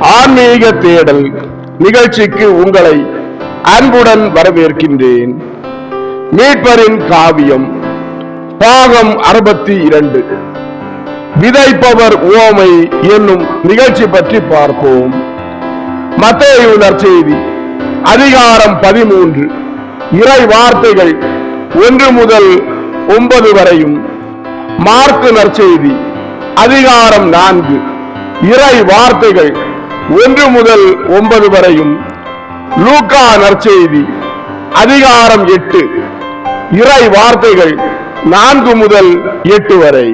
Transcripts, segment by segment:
ஆன்மீக தேடல் நிகழ்ச்சிக்கு உங்களை அன்புடன் வரவேற்கின்றேன். மீட்பரின் காவியம் பாகம் அறுபத்தி இரண்டு. விதைப்பவர் உவமை என்னும் நிகழ்ச்சி பற்றி பார்ப்போம். மத்தேயு நற்செய்தி அதிகாரம் பதிமூன்று. இறை வார்த்தைகள் ஒன்று முதல் ஒன்பது வரையும். மார்க்கு நற்செய்தி அதிகாரம் நான்கு. இறை வார்த்தைகள் ஒன்று முதல் ஒன்பது வரையும் லூக்கா நற்செய்தி அதிகாரம் எட்டு. இறை வார்த்தைகள் நான்கு முதல் எட்டு வரை.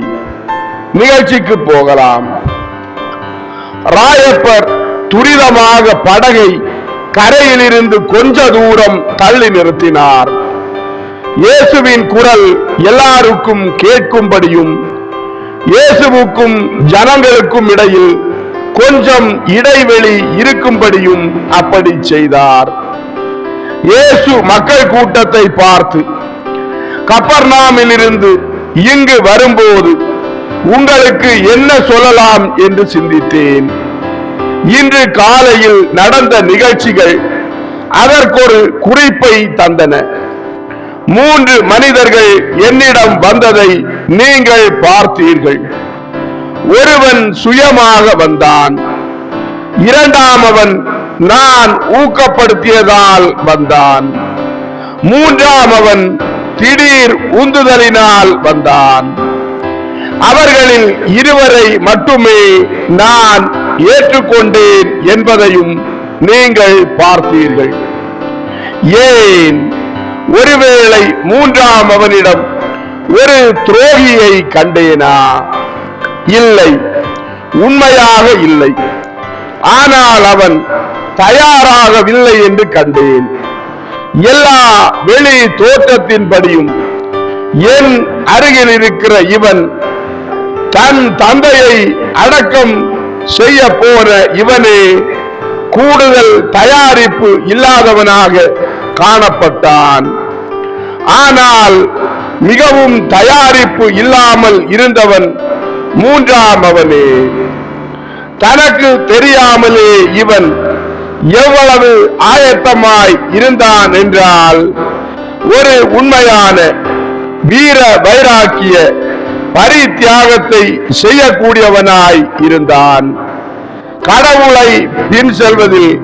நிகழ்ச்சிக்கு போகலாம். ராயப்பர் துரிதமாக படகை கரையிலிருந்து கொஞ்ச தூரம் தள்ளி நிறுத்தினார். இயேசுவின் குரல் எல்லாருக்கும் கேட்கும்படியும் இயேசுவுக்கும் ஜனங்களுக்கும் இடையில் கொஞ்சம் இடைவெளி இருக்கும்படியும் அப்படி செய்தார். இயேசு மக்கள் கூட்டத்தை பார்த்து கப்பர்நாமிலிருந்து இங்கு வரும்போது உங்களுக்கு என்ன சொல்லலாம் என்று சிந்தித்தேன். இன்று காலையில் நடந்த நிகழ்ச்சிகள் அதற்கொரு குறிப்பை தந்தன. மூன்று மனிதர்கள் என்னிடம் வந்ததை நீங்கள் பார்த்தீர்கள். ஒருவன் சுயமாக வந்தான் இரண்டாமவன் நான் ஊக்கப்படுத்தியதால் வந்தான் மூன்றாம் அவன் திடீர் உந்துதலினால் வந்தான். அவர்களில் இருவரை மட்டுமே நான் ஏற்றுக்கொண்டேன் என்பதையும் நீங்கள் பார்த்தீர்கள். ஏன்? ஒருவேளை மூன்றாம் அவனிடம் ஒரு துரோகியை கண்டேனா? இல்லை. உண்மையாக இல்லை. ஆனால் அவன் தயாராகவில்லை என்று கண்டேன். எல்லா வெளி தோற்றத்தின்படியும் என் அருகில் இருக்கிற இவன் தன் தந்தையை அடக்கம் செய்ய போற இவனே கூடுதல் தயாரிப்பு இல்லாதவனாக காணப்பட்டான். ஆனால் மிகவும் தயாரிப்பு இல்லாமல் இருந்தவன் மூன்றாம் அவனே. தனக்கு தெரியாமலே இவன் எவ்வளவு ஆயத்தமாய் இருந்தான் என்றால் ஒரு உண்மையான வீர வைராக்கிய பரித்தியாகத்தை செய்யக்கூடியவனாய் இருந்தான். கடவுளை பின் செல்வதில்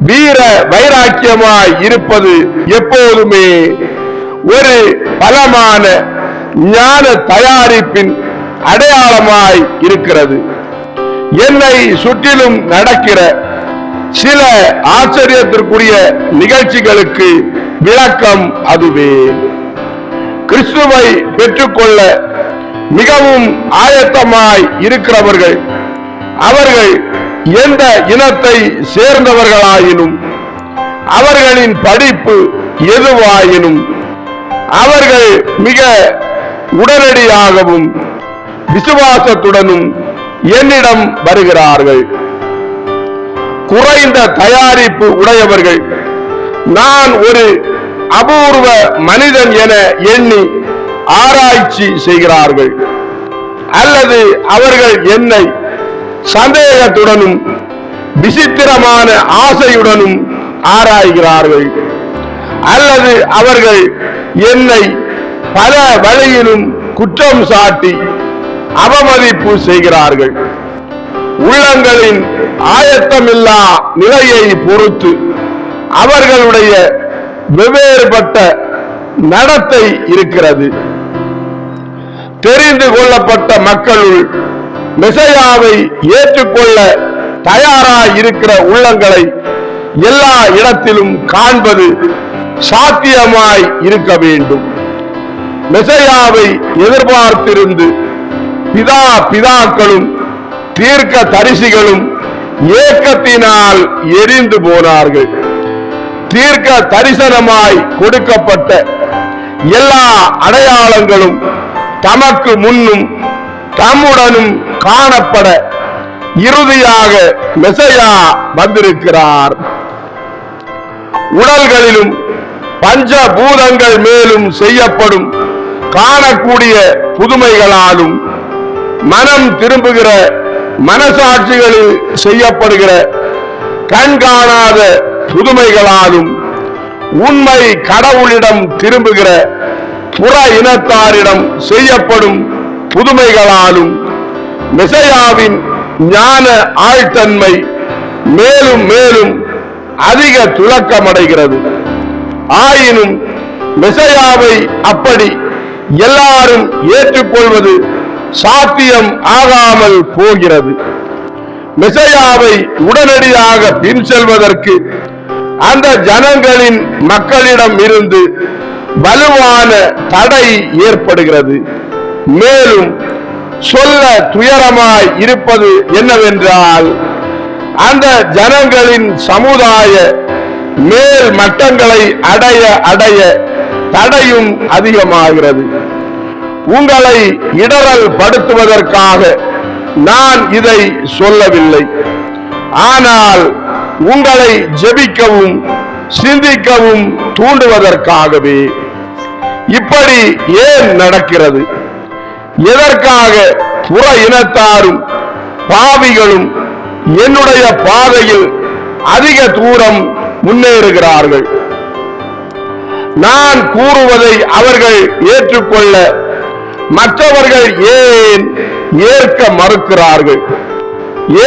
வீர வைராக்கியமாய் இருப்பது எப்போதுமே ஒரு பலமான ஞான தயாரிப்பின் அடையாளமாய் இருக்கிறது. என்னை சுற்றிலும் நடக்கிற சில ஆச்சரியத்திற்குரிய நிகழ்ச்சிகளுக்கு விளக்கம் அதுவே. கிறிஸ்துவை பெற்றுக்கொள்ள மிகவும் ஆயத்தமாய் இருக்கிறவர்கள் அவர்கள் எந்த இனத்தை சேர்ந்தவர்களாயினும் அவர்களின் படிப்பு எதுவாயினும் அவர்கள் மிக உடனடியாகவும் விசுவாசத்துடனும் என்னிடம் வருகிறார்கள். குறைந்த தயாரிப்பு உடையவர்கள். நான் ஒரு அபூர்வ மனிதன் என எண்ணி ஆராய்ச்சி செய்கிறார்கள். அல்லது அவர்கள் என்னை சந்தேகத்துடனும் விசித்திரமான ஆசையுடனும் ஆராய்கிறார்கள். அல்லது அவர்கள் என்னை பல வழியிலும் குற்றம் சாட்டி அவமதிப்பு செய்கிறார்கள். உள்ளங்களின் ஆயத்தமில்லா நிலையை பொறுத்து அவர்களுடைய வெவ்வேறுபட்ட நடத்தை இருக்கிறது. தெரிந்து கொள்ளப்பட்ட மக்களுள் மெசையாவை ஏற்றுக்கொள்ள தயாராய் இருக்கிற உள்ளங்களை எல்லா இடத்திலும் காண்பது சாத்தியமாய் இருக்க வேண்டும். மெசையாவை எதிர்பார்த்திருந்து பிதா பிதாக்களும் தீர்க்க தரிசிகளும் ஏக்கத்தினால் எரிந்து போனார்கள். தீர்க்க தரிசனமாய் கொடுக்கப்பட்ட எல்லா அடையாளங்களும் தமக்கு முன்னும் தம்முடனும் காணப்பட இறுதியாக மெசையா வந்திருக்கிறார். உடல்களிலும் பஞ்ச பூதங்கள் மேலும் செய்யப்படும் காணக்கூடிய புதுமைகளாலும் மனம் திரும்புகிற மனசாட்சிகளில் செய்யப்படுகிற கண்காணாத புதுமைகளாலும் உண்மை கடவுளிடம் திரும்புகிற புற இனத்தாரிடம் செய்யப்படும் புதுமைகளாலும் மிசையாவின் ஞான ஆழ்த்தன்மை மேலும் மேலும் அதிக துலக்கமடைகிறது. ஆயினும் மிசையாவை அப்படி எல்லாரும் ஏற்றுக்கொள்வது சாத்தியம் ஆகாமல் போகிறது. மிசையாவை உடனடியாக பின் செல்வதற்கு அந்த ஜனங்களின் மக்களிடம் இருந்து வலுவான தடை ஏற்படுகிறது. மேலும் சொல்ல துயரமாய் இருப்பது என்னவென்றால் அந்த ஜனங்களின் சமுதாய மேல் மட்டங்களை அடைய அடைய தடையும் அதிகமாகிறது. உங்களை இடரல் படுத்துவதற்காக நான் இதை சொல்லவில்லை. ஆனால் உங்களை ஜெபிக்கவும் சிந்திக்கவும் தூண்டுவதற்காகவே. இப்படி ஏன் நடக்கிறது? எதற்காக புற இனத்தாரும் பாவிகளும் என்னுடைய பாதையில் அதிக தூரம் முன்னேறுகிறார்கள்? நான் கூறுவதை அவர்கள் ஏற்றுக்கொள்ள மற்றவர்கள் ஏன் ஏற்க மறுக்கிறார்கள்?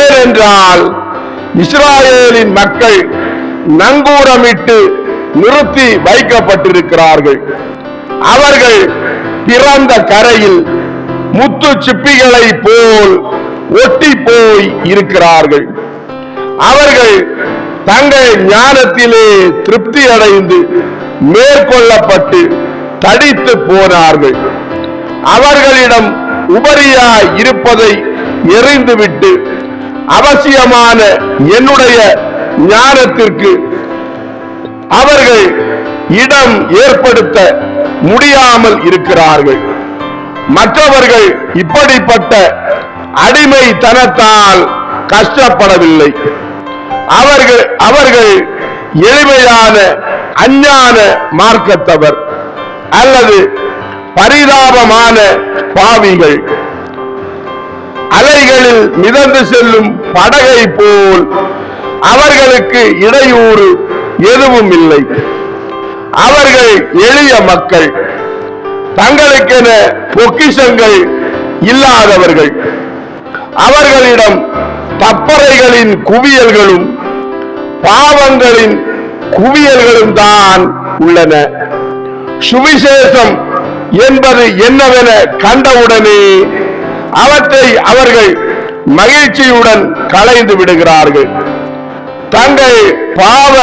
ஏனென்றால் இஸ்ராயேலின் மக்கள் நங்கூரமிட்டு நிறுத்தி வைக்கப்பட்டிருக்கிறார்கள். அவர்கள் பிறந்த கரையில் முத்து சிப்பிகளை போல் ஒட்டி போய் இருக்கிறார்கள். அவர்கள் தங்கள் ஞானத்திலே திருப்தி அடைந்து மேற்கொள்ளப்பட்டு தடித்து போனார்கள். அவர்களிடம் உபரியாய் இருப்பதை எறிந்துவிட்டு அவசியமான என்னுடைய ஞானத்திற்கு அவர்கள் இடம் ஏற்படுத்த முடியாமல் இருக்கிறார்கள். மற்றவர்கள் இப்படிப்பட்ட அடிமைத்தனத்தால் கஷ்டப்படவில்லை. அவர்கள் அவர்கள் எளிமையான அஞ்ஞான மார்க்கத்தவர் அல்லது பரிதாபமான பாவிகள். அலைகளில் மிதந்து செல்லும் படகை போல் அவர்களுக்கு இடையூறு எதுவும் இல்லை அவர்கள் எளிய மக்கள். தங்களுக்கென பொக்கிஷங்கள் இல்லாதவர்கள். அவர்களிடம் தப்பறைகளின் குவியல்களும் பாவங்களின் குவியல்களும் தான் உள்ளன. சுவிசேஷம் என்பது என்னவென கண்டவுடனே அவற்றை அவர்கள் மகிழ்ச்சியுடன் களைந்து விடுகிறார்கள். தங்கள் பாவ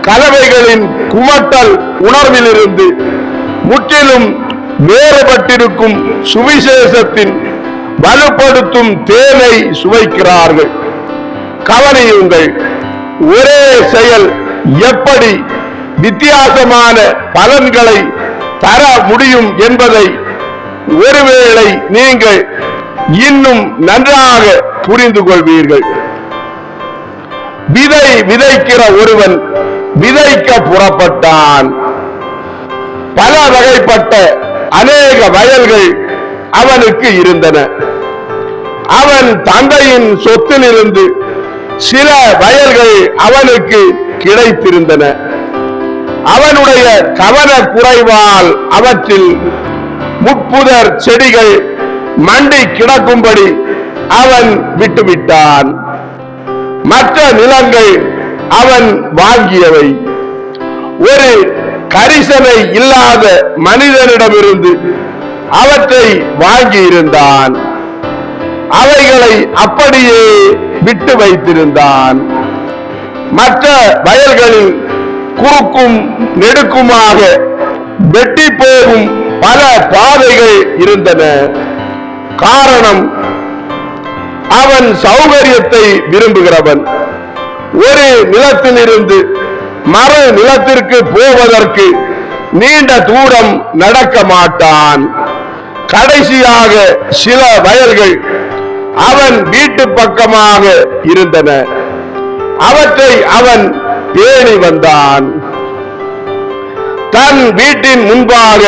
கலவைகளின் குமட்டல் உணர்விலிருந்து முற்றிலும் வேறுபட்டிருக்கும் சுவிசேஷத்தின் வலுப்படுத்தும் தேனை சுவைக்கிறார்கள். கவனியுங்கள் ஒரே செயல் எப்படி வித்தியாசமான பலன்களை தர முடியும் என்பதை ஒருவேளை நீங்கள் இன்னும் நன்றாக புரிந்து கொள்வீர்கள். விதை விதைக்கிற ஒருவன் விதைக்க புறப்பட்டான். பல வகைப்பட்ட அநேக வயல்கள் அவனுக்கு இருந்தன. அவன் தந்தையின் சொத்திலிருந்து சில வயல்கள் அவனுக்கு கிடைத்திருந்தன. அவனுடைய கவன குறைவால் அவற்றில் முட்புதர் செடிகள் மண்டி கிடக்கும்படி அவன் விட்டுவிட்டான். மற்ற நிலங்கள் அவன் வாங்கியவை. ஒரு கரிசனை இல்லாத மனிதனிடமிருந்து அவற்றை வாங்கியிருந்தான். அவைகளை அப்படியே விட்டு வைத்திருந்தான். மற்ற வயல்களில் குறுக்கும் நெடுக்குமாக வெட்டி போகும் பல பாதைகள் இருந்தன. காரணம் அவன் சௌகரியத்தை விரும்புகிறவன். ஒரு நிலத்திலிருந்து மறு நிலத்திற்கு போவதற்கு நீண்ட தூரம் நடக்க மாட்டான். கடைசியாக சில வயல்கள் அவன் வீட்டு பக்கமாக இருந்தன. அவற்றை அவன் தேடி வந்தான். தன் வீட்டின் முன்பாக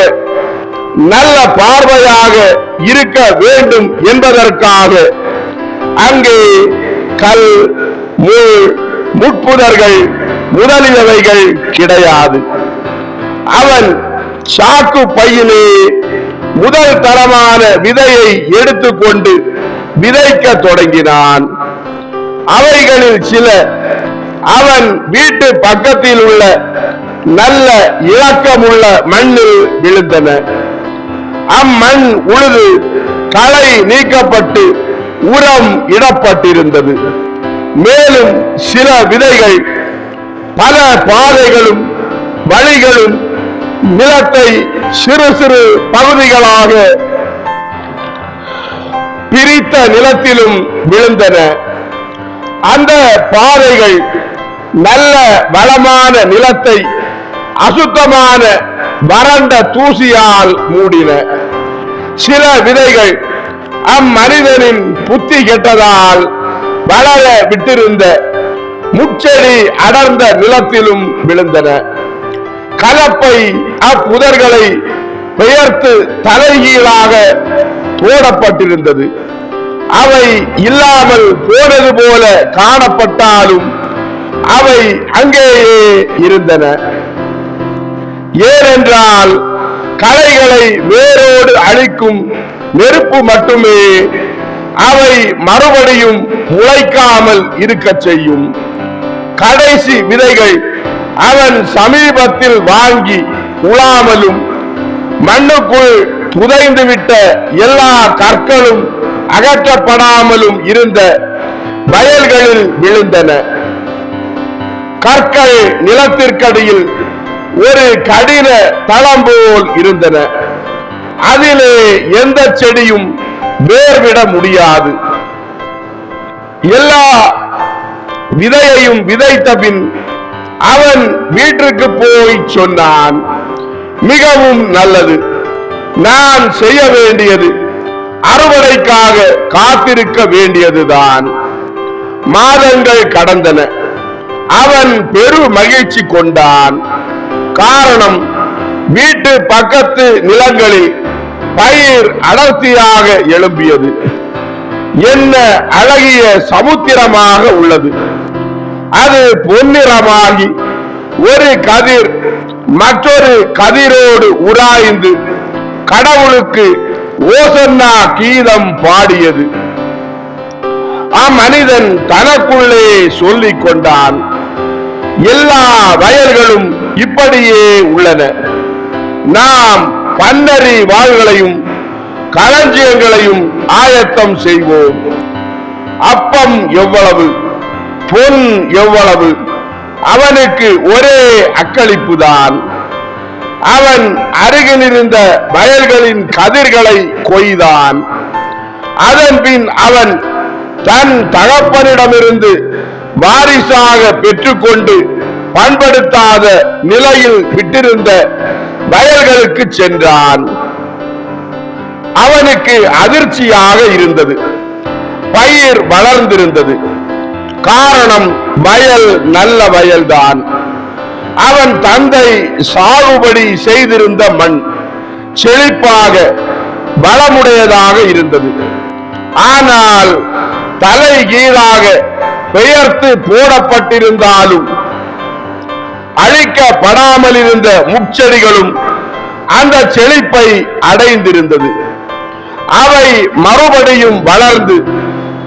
நல்ல பார்வையாக இருக்க வேண்டும் என்பதற்காக அங்கே கல் முள் முட்புதர்கள் முதலியவைகள் கிடையாது. அவன் சாக்கு பையிலே முதல் தரமான விதையை எடுத்துக்கொண்டு விதைக்க தொடங்கினான். அவைகளில் சில அவன் வீட்டு பக்கத்தில் உள்ள நல்ல இலக்கமுள்ள மண்ணில் விழுந்தன. அம்மண் உழுது களை நீக்கப்பட்டு உரம் இடப்பட்டிருந்தது. மேலும் சில விதைகள் பல பாதைகளும் வழிகளும் நிலத்தை சிறு சிறு பகுதிகளாக பிரித்த நிலத்திலும் விழுந்தன. அந்த பாதைகள் நல்ல வளமான நிலத்தை அசுத்தமான வறண்ட தூசியால் மூடின சில விதைகள் அம்மனிதனின் புத்தி கெட்டதால் வளர விட்டிருந்த முச்செடி அடர்ந்த நிலத்திலும் விழுந்தன. கலப்பை அப்புதர்களை பெயர்த்து தலைகீழாக போடப்பட்டிருந்தது. அவை இல்லாமல் போனது போல காணப்பட்டாலும் அவை அங்கேயே இருந்தன. ஏனென்றால் களைகளை வேரோடு அழிக்கும் நெருப்பு மட்டுமே அவை மறுபடியும் முளைக்காமல் இருக்கச் செய்யும். கடைசி விதைகள் அவன் சமீபத்தில் வாங்கி உழாமலும் மண்ணுக்குள் புதைந்துவிட்ட எல்லா கற்களும் அகற்றப்படாமலும் இருந்த வயல்களில் விழுந்தன. கற்கள் நிலத்திற்கடியில் ஒரு கடின தளம் போல் இருந்தன. அதிலே எந்த செடியும் வேர்விட முடியாது. எல்லா விதையையும் விதைத்த பின் அவன் வீட்டிற்கு போய் சொன்னான் மிகவும் நல்லது. நான் செய்ய வேண்டியது அறுவடைக்காக காத்திருக்க வேண்டியதுதான். மாதங்கள் கடந்தன. அவன் பெரு மகிழ்ச்சி கொண்டான். காரணம் வீட்டு பக்கத்து நிலங்களில் பயிர் அடர்த்தியாக எழும்பியது. என்ன அழகிய சமுத்திரமாக உள்ளது. அது பொன்னிறமாகி ஒரு கதிர் மற்றொரு கதிரோடு உராய்ந்து கடவுளுக்கு ஓசன்னா கீதம் பாடியது. அம்மனிதன் தனக்குள்ளே சொல்லிக் கொண்டான் எல்லா வயல்களும் இப்படியே உள்ளன. நாம் பன்னரி வாள்களையும் களஞ்சியங்களையும் ஆயத்தம் செய்வோம். அப்பம் எவ்வளவு பொன் எவ்வளவு அவனுக்கு ஒரே அக்களிப்புதான். அவன் அருகில் இருந்த வயல்களின் கதிர்களை கொய்தான். அதன் பின் அவன் தன் தகப்பனிடமிருந்து வாரிசாக பெற்றுக்கொண்டு பண்படுத்தாத நிலையில் விட்டிருந்த வயல்களுக்கு சென்றான். அவனுக்கு அதிர்ச்சியாக இருந்தது. பயிர் வளர்ந்திருந்தது. காரணம் வயல் நல்ல வயல்தான். அவன் தந்தை சாகுபடி செய்திருந்த மண் செழிப்பாக வளமுடையதாக இருந்தது. ஆனால் தலை கீழாக பெயர்த்து போடப்பட்டிருந்தாலும் அழிக்கப்படாமல் இருந்த முச்செடிகளும் அந்த செழிப்பை அடைந்திருந்தது. அவை மறுபடியும் வளர்ந்து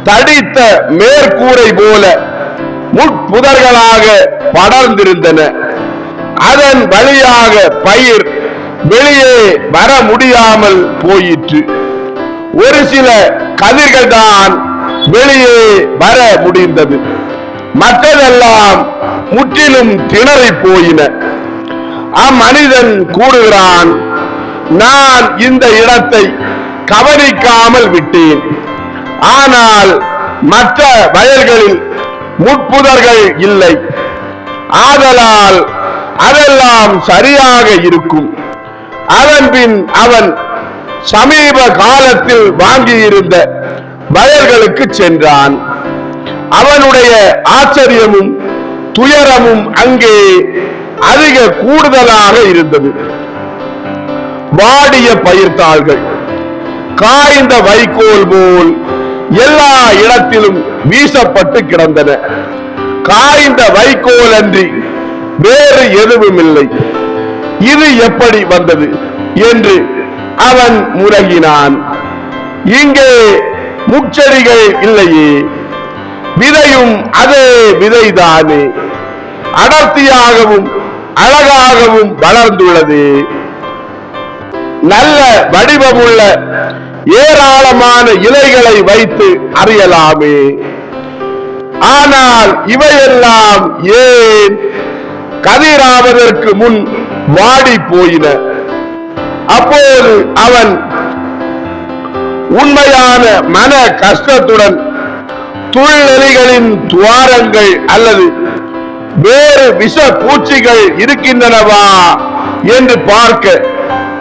தடித்த மேற்கூரை போல முட்புதர்களாக படர்ந்திருந்தன. அதன் வழியாக பயிர் வெளியே வர முடியாமல் போயிற்று. ஒரு சில கதிர்கள் தான் வெளியே வர முடிந்தது. மற்றதெல்லாம் முற்றிலும் திணறி போயின. அம்மனிதன் கூறுகிறான் நான் இந்த இடத்தை கவனிக்காமல் விட்டேன். ஆனால் மற்ற வயல்களில் முட்புதர்கள் இல்லை. ஆதலால் அதெல்லாம் சரியாக இருக்கும். அதன் பின் அவன் சமீப காலத்தில் வாங்கியிருந்த வயல்களுக்கு சென்றான். அவனுடைய ஆச்சரியமும் துயரமும் அங்கே அதிக கூடுதலாக இருந்தது. வாடிய பயிர்த்தாள்கள் காய்ந்த வைக்கோல் போல் எல்லா இடத்திலும் வீசப்பட்டு கிடந்தன. காய்ந்த வைக்கோல் அன்றி வேறு எதுவும் இல்லை இது எப்படி வந்தது? என்று அவன் முறகினான் இங்கே முச்செடிகள் இல்லையே. விதையும் அதே விதைதானே. அடர்த்தியாகவும் அழகாகவும் வளர்ந்துள்ளது. நல்ல வடிவமுள்ள ஏராளமான இலைகளை வைத்து அறியலாமே. ஆனால் இவையெல்லாம் ஏன் கதிராவதற்கு முன் வாடி போயின அப்போது அவன் உண்மையான மன கஷ்டத்துடன் துள்நெறிகளின் துவாரங்கள் அல்லது வேறு விஷ பூச்சிகள் இருக்கின்றனவா என்று பார்க்க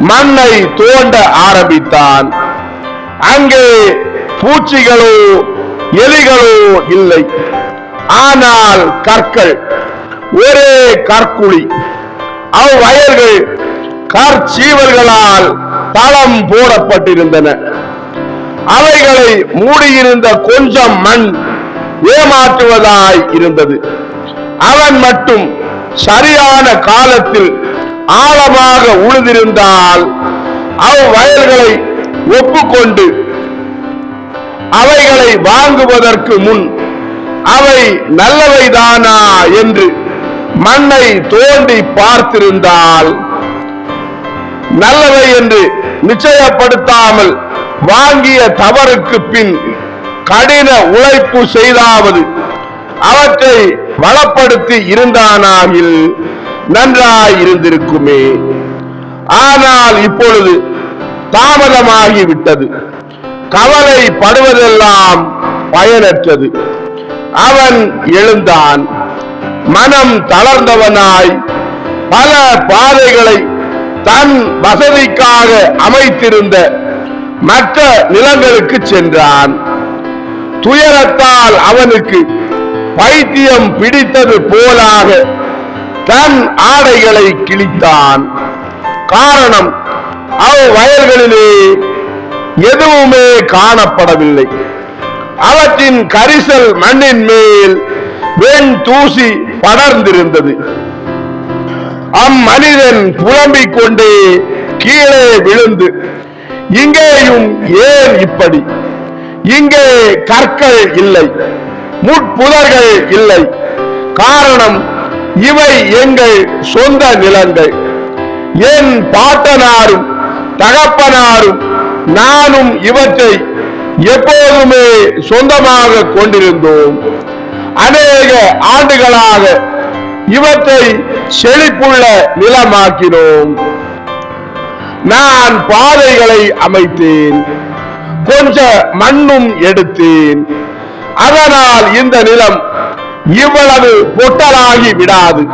மண்ணை தோண்ட ஆரம்பித்தான். அங்கே பூச்சிகளோ எலிகளோ இல்லை. ஆனால் கற்கள் ஒரே கற்குழி. அவ்வயல்கள் கற்சீவர்களால் தளம் போடப்பட்டிருந்தன. அவைகளை மூடியிருந்த கொஞ்சம் மண் ஏமாற்றுவதாய் இருந்தது. அவன் மட்டும் சரியான காலத்தில் ஆழமாக உழுதிருந்தால் அவ்வயல்களை ஒப்புக்கொண்டு அவைகளை வாங்குவதற்கு முன் அவை நல்லவைதானா என்று மண்ணை தோண்டி பார்த்திருந்தால் நல்லவை என்று நிச்சயப்படுத்தாமல் வாங்கிய தவறுக்கு பின் கடின உழைப்பு செய்தாவது. அவற்றை வளப்படுத்தி இருந்தானாகில் நன்றாய் இருந்திருக்குமே. ஆனால் இப்பொழுது தாமதமாகிவிட்டது விட்டது. கவலைப்படுவதெல்லாம் பயனற்றது. அவன் எழுந்தான். மனம் தளர்ந்தவனாய் பல பாதைகளை தன் வசதிக்காக அமைத்திருந்த மற்ற நிலங்களுக்கு சென்றான். துயரத்தால் அவனுக்கு பைத்தியம் பிடித்தது போலாக தன் ஆடைகளை கிழித்தான். காரணம் அவ் வயல்களிலே எதுவுமே காணப்படவில்லை. அவற்றின் கரிசல் மண்ணின் மேல் வெண் தூசி படர்ந்திருந்தது. அம்மனிதன் புலம்பிக் கொண்டே கீழே விழுந்து இங்கேயும் ஏன் இப்படி? இங்கே கற்கள் இல்லை முட்புதர்கள் இல்லை. காரணம் இவை எங்கள் சொந்த நிலங்கள். என் பாட்டனாரும் தகப்பனாரும் நானும் இவற்றை எப்போதுமே சொந்தமாக கொண்டிருந்தோம். அநேக ஆண்டுகளாக இவற்றை செழிப்புள்ள நிலமாக்கினோம். நான் பாதைகளை அமைத்தேன். கொஞ்ச மண்ணும் எடுத்தேன். அதனால் இந்த நிலம் இவ்வளவு பொட்டலாகி விடாது.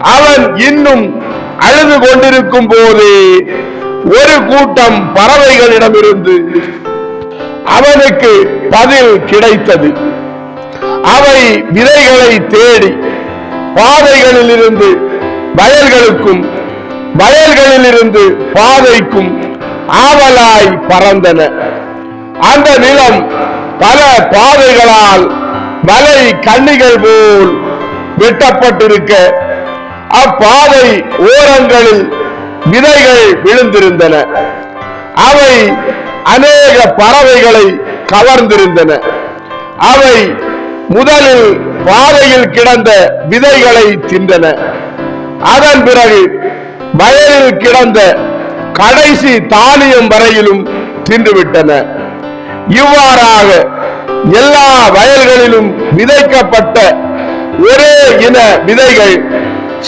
அவன் இன்னும் அழுது கொண்டிருக்கும் போதே ஒரு கூட்டம் பறவைகளிடமிருந்து அவனுக்கு பதில் கிடைத்தது. அவை விதைகளை தேடி பாதைகளிலிருந்து வயல்களுக்கும் வயல்களிலிருந்து பாதைக்கும் ஆவலாய் பறந்தன. அந்த நிலம் பல பாதைகளால் வலை கண்ணிகள் போல் வெட்டப்பட்டிருக்க. அப்பாதை ஓரங்களில் விதைகள் விழுந்திருந்தன. அவை அநேக பறவைகளை கவர்ந்திருந்தன. அவை முதலில் பாதையில் கிடந்த விதைகளை தின்றன. அதன் பிறகு வயலில் கிடந்த கடைசி தானியம் வரையிலும் தின்றுவிட்டன. இவ்வாறாக எல்லா வயல்களிலும் விதைக்கப்பட்ட ஒரே இன விதைகள்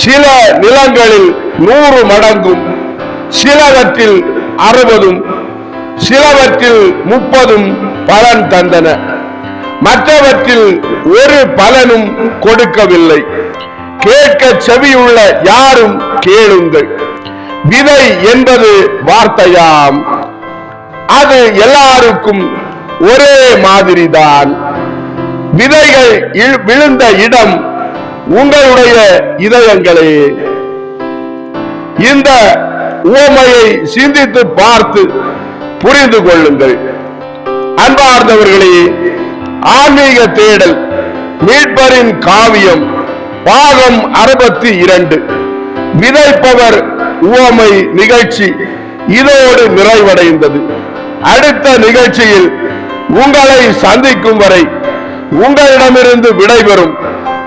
சில நிலங்களில் நூறு மடங்கும் சிலவற்றில் அறுபதும் சிலவற்றில் முப்பதும் பலன் தந்தன. மற்றவற்றில் ஒரு பலனும் கொடுக்கவில்லை. கேட்க செவியுள்ள யாரும் கேளுங்கள். விதை என்பது வார்த்தையாம். அது எல்லாருக்கும் ஒரே மாதிரிதான். விதைகள் விழுந்த இடம் உங்களுடைய இதயங்களே. இந்த உவமையை சிந்தித்து பார்த்து புரிந்து கொள்ளுங்கள். அன்பார்ந்தவர்களே ஆன்மீக தேடல் மீட்பரின் காவியம். பாகம் அறுபத்தி இரண்டு. விதைப்பவர் உவமை நிகழ்ச்சி இதோடு நிறைவடைந்தது. அடுத்த நிகழ்ச்சியில் உங்களை சந்திக்கும் வரை உங்களிடமிருந்து விடைபெறும்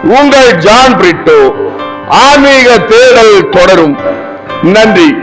உங்கள் ஜான் பிரிட்டோ. ஆன்மீக தேடல் தொடரும். நன்றி.